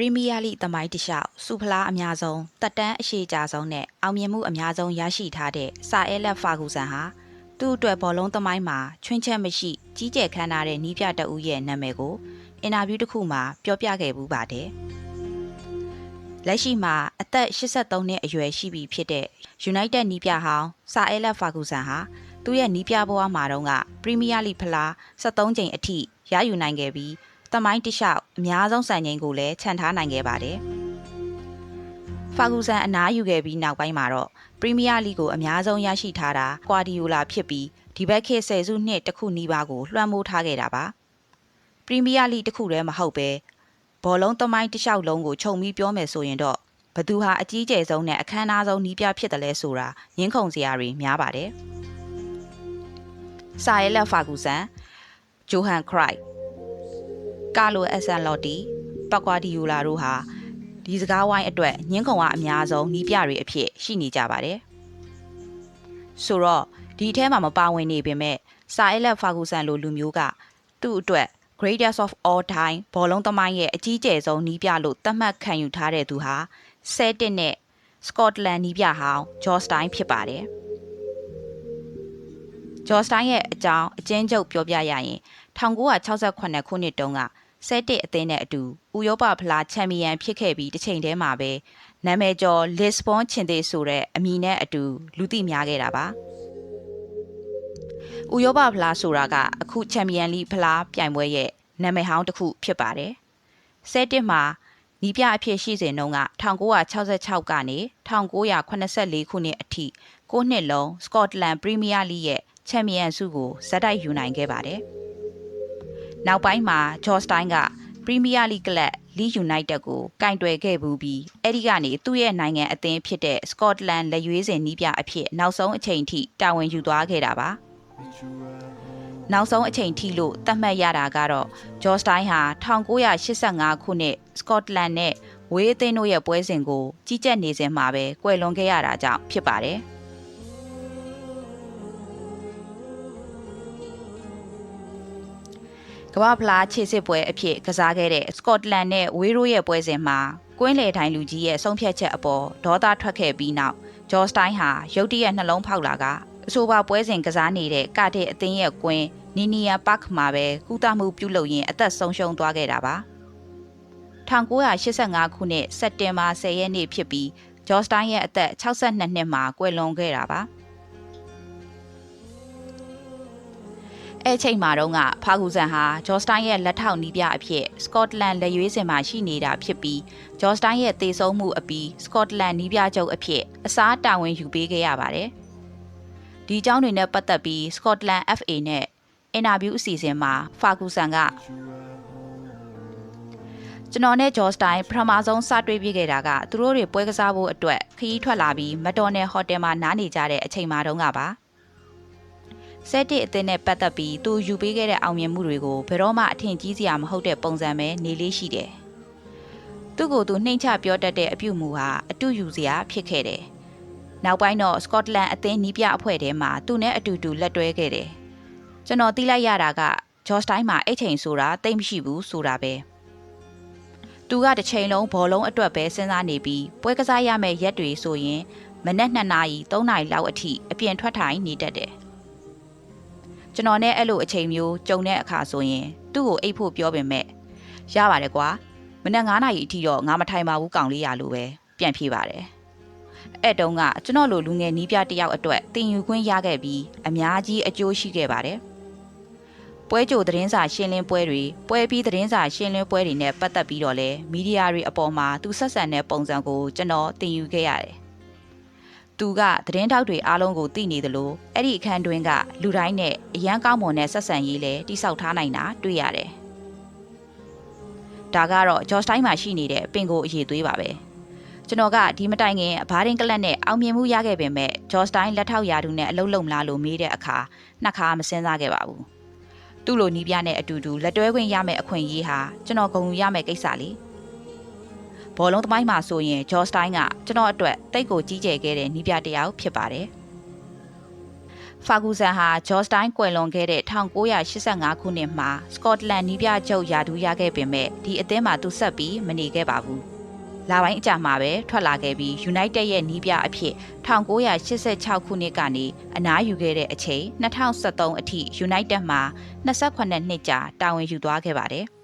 ရီးမီးယားလိသမိုင်းတစ်လျှောက်စူဖလားအများဆုံးတက်တန်းအရှိကြဆုံးနဲ့အောင်မြင်မှုအများဆုံးရရှိထားတဲ့စာအဲလက်ဖာဂူဆန်ဟာသူ့အတွက်ဘောလုံးသမိုင်းမှာချွင်းချက်မရှိကြီးကျယ်ခမ်းနားတဲ့နီးပြတအူးရဲ့နာမည်ကိုအင်တာဗျူးတစ်ခုမှာပြောပြခဲ့မှုပါတယ်။လက်ရှိမှာအသက်83နှစ်အရွယ်ရှိပြီဖြစ်တဲ့ United နီးပြဟောင်းစာအဲလက်ဖာဂူဆန်ဟာသူ့ရဲ့နီးပြဘဝမှာတော့ကပရီးမီးယားလိဖလား73ကြိမ်အထိရယူနိုင်ခဲ့ပြီး တမိုင်းတစ်လျှောက်အများဆုံးစံချိန်ကိုလည်းခြံထားနိုင်ခဲ့ပါတယ်။ဖာဂူဆန်အနားယူခဲ့ပြီးနောက်ပိုင်းမှာတော့ပရီးမီးယားလိကိုအများဆုံးရရှိထားတာကွာဒီယိုလာဖြစ်ပြီးဒီဘက်ခေတ်ဆယ်စုနှစ်တစ်ခုနီးပါးကိုလွှမ်းမိုးထားခဲ့တာပါ။ပရီးမီးယားလိတစ်ခုတည်းမဟုတ်ပဲဘောလုံးတမိုင်းတစ်လျှောက်လုံးကိုခြုံပြီးပြောမယ်ဆိုရင်တော့ဘသူဟာအကြီးကျယ်ဆုံးနဲ့အခမ်းအနားဆုံးနီးပြဖြစ်တယ်လဲဆိုတာရင်းခုန်စရာတွေများပါတယ်။စာရဲလက်ဖာဂူဆန်ဂျိုဟန်ခရိုက် ကာလိုအက်ဆန်လော်တီပတ်ကွာဒီယိုလာတို့ဟာဒီစကားဝိုင်းအတွက်ညင်းခုံကအများဆုံးနီးပြတွေအဖြစ်ရှိနေကြပါတယ်။ဆိုတော့ဒီအထဲမှာမပါဝင်နေပေမဲ့စာအဲလက်ဖာဂူဆန်လိုလူမျိုးကသူ့အတွက် greatest of all time ဘောလုံးသမိုင်းရဲ့အကြီးကျယ်ဆုံးနီးပြလို့သတ်မှတ်ခံယူထားတဲ့သူဟာဆဲတစ်နဲ့ Scotland နီးပြဟောင်း George Stein ဖြစ်ပါတယ်။ George Stein ရဲ့အကြောင်းအကျဉ်းချုပ်ပြောပြရရင်1968ခုနှစ်တုန်းက ဆဲတစ်အသင်းနဲ့အတူဥရောပဖလားချန်ပီယံဖြစ်ခဲ့ပြီးတစ်ချိန်တည်းမှာပဲနာမည်ကျော် Lisbon ချင်သေးဆိုတဲ့အမည်နဲ့အတူလူသိများခဲ့တာပါဥရောပဖလားဆိုတာကအခုချန်ပီယံလိဖလားပြိုင်ပွဲရဲ့နာမည်ဟောင်းတစ်ခုဖြစ်ပါတယ်ဆဲတစ်မှာနီးပြအဖြစ်ရှိစဉ်တုန်းက1966ကနေ1984ခုနှစ်အထိ9နှစ်လုံး Scotland Premier League ရဲ့ချန်ပီယံဆုကိုဇက်တိုက်ယူနိုင်ခဲ့ပါတယ်။ နောက်ပိုင်းမှာ George Stein က Premier League ကလပ် Leeds United ကိုကင်တွယ်ခဲ့ဘူးပြီးအဲ့ဒီကနေသူ့ရဲ့နိုင်ငံအသင်းဖြစ်တဲ့ Scotland လက်ရွေးစင်နီးပြအဖြစ်နောက်ဆုံးအချိန်ထိတာဝန်ယူသွားခဲ့တာပါ။နောက်ဆုံးအချိန်ထိလို့သတ်မှတ်ရတာကတော့ George Stein ဟာ1985ခုနှစ် Scotland နဲ့ဝေးအသင်းတို့ရဲ့ပွဲစဉ်ကိုကြီးကြပ်နေစဉ်မှာပဲကွယ်လွန်ခဲ့ရတာကြောင့်ဖြစ်ပါတယ်။ မ္ဘာဖလားခြေစစ်ပွဲအဖြစ်ကစားခဲ့တဲ့ Scotland နဲ့ဝေးရိုးရဲ့ပွဲစဉ်မှာကွင်းလေတိုင်းလူကြီးရဲ့ဆုံးဖြတ်ချက်အပေါ်ဒေါသထွက်ခဲ့ပြီးနောက် George Stein ဟာရုတ်တရက်နှလုံးဖောက်လာကအဆိုပါပွဲစဉ်ကစားနေတဲ့ကတဲ့အသင်းရဲ့ကွင်းနီနီယာပါမှာပဲကုသမှုပြုလုပ်ရင်းအသက်ဆုံးရှုံးသွားခဲ့တာပါ1985ခုနှစ်စက်တင်ဘာ10ရက်နေ့ဖြစ်ပြီးဂျော့စတိုင်းရဲ့အသက်62နှစ်မှာကွယ်လွန်ခဲ့တာပါ အဲ့ချိန်မှာတော့ကဖာဂူဆန်ဟာဂျော့စတိုင်းရဲ့လက်ထောက်နီးပြအဖြစ်စကော့တလန်လက်ရွေးစင်မှာရှိနေတာဖြစ်ပြီးဂျော့စတိုင်းရဲ့တည်ဆုံမှုအပြီးစကော့တလန်နီးပြချုပ်အဖြစ်အစားတာဝန်ယူပေးခဲ့ရပါတယ်ဒီအကြောင်းတွေနဲ့ပတ်သက်ပြီး Scotland FA နဲ့အင်တာဗျူးအစီအစဉ်မှာဖာဂူဆန်ကကျွန်တော်နဲ့ဂျော့စတိုင်းပထမဆုံးစတွေ့ပြခဲ့တာကသူတို့တွေပွဲကစားဖို့အတွက်ခရီးထွက်လာပြီးမတော်နယ်ဟိုတယ်မှာနားနေကြတဲ့အချိန်မှာတုန်းကပါ ဆက်တစ်အသင်းနဲ့ပတ်သက်ပြီးသူယူပေးခဲ့တဲ့အောင်မြင်မှုတွေကိုဘယ်တော့မှအထင်ကြီးစရာမဟုတ်တဲ့ပုံစံပဲနေလေးရှိတယ်သူ့ကိုသူနှိမ့်ချပြောတတ်တဲ့အပြုမူဟာအတူယူစရာဖြစ်ခဲ့တယ်နောက်ပိုင်းတော့စကော့တလန်အသင်းနီးပြအဖွဲ့ထဲမှာသူနဲ့အတူတူလက်တွဲခဲ့တယ်ကျွန်တော်သိလိုက်ရတာကဂျော့စတိုင်းမှာအဲ့ချိန်ဆိုတာတိတ်မရှိဘူးဆိုတာပဲသူကတစ်ချိန်လုံးဘောလုံးအတွက်ပဲစဉ်းစားနေပြီးပွဲကစားရမယ့်ရက်တွေဆိုရင်မနက်2နာရီ3နာရီလောက်အထိအပြင်ထွက်ထိုင်နေတတ်တယ် ကျွန်တော်နဲ့အဲ့လိုအချိန်မျိုးကြုံတဲ့အခါဆိုရင်သူ့ကိုအိတ်ဖို့ပြောပေမဲ့ရပါတယ်ကွာမနက်9နာရီအထိတော့ငါမထိုင်ပါဘူးကောင်လေးရလို့ပဲပြန်ဖြေပါတယ်အဲ့တုန်းကကျွန်တော်လိုလူငယ်နီးပြတယောက်အတွက်တင်ယူခွင့်ရခဲ့ပြီးအများကြီးအကျိုးရှိခဲ့ပါတယ်ပွဲကြိုသတင်းစာရှင်းလင်းပွဲတွေပွဲပြီးသတင်းစာရှင်းလင်းပွဲတွေနဲ့ပတ်သက်ပြီးတော့လဲမီဒီယာတွေအပေါ်မှာသူဆက်ဆံတဲ့ပုံစံကိုကျွန်တော်တင်ယူခဲ့ရတယ် သူကသတင်းထောက်တွေအားလုံးကိုသိနေသလိုအဲ့ဒီအခန်းတွင်းကလူတိုင်းနဲ့အရန်ကောင်းမွန်တဲ့ဆက်ဆံရေးလည်းတိဆောက်ထားနိုင်တာတွေ့ရတယ်။ဒါကတော့ဂျော့စတိုင်းမှာရှိနေတဲ့ပင်ကိုအရေးသွေးပါပဲ။ကျွန်တော်ကဒီမတိုင်ခင်ဘာရင်ကလတ်နဲ့အောင်မြင်မှုရခဲ့ပေမဲ့ဂျော့စတိုင်းလက်ထောက်ရာထူးနဲ့အလုပ်လုပ်မလားလို့မေးတဲ့အခါနှစ်ခါမစင်စားခဲ့ပါဘူး။သူ့လိုနီးပြနဲ့အတူတူလက်တွဲခွင့်ရမယ့်အခွင့်အရေးဟာကျွန်တော်ဂုဏ်ယူရမယ့်ကိစ္စလေ။ ဘောလုံးသမိုင်းမှာဆိုရင်ဂျော့စတိုင်းကကျွန်တော်အတွက်တိတ်ကိုကြီးကျယ်ခဲ့တဲ့နီးပြတယောက်ဖြစ်ပါတယ်။ဖာဂူဆန်ဟာဂျော့စတိုင်းကွယ်လွန်ခဲ့တဲ့1985ခုနှစ်မှာစကော့တလန်နီးပြချုပ်ယာဒူးရခဲ့ပေမဲ့ဒီအသင်းမှာသူဆက်ပြီးမနေခဲ့ပါဘူး။လာပိုင်းအကြာမှာပဲထွက်လာခဲ့ပြီး United ရဲ့နီးပြအဖြစ်1986ခုနှစ်ကနေအနားယူခဲ့တဲ့အချိန်2013အထိ United မှာ28နှစ်ကြာတာဝန်ယူသွားခဲ့ပါတယ်။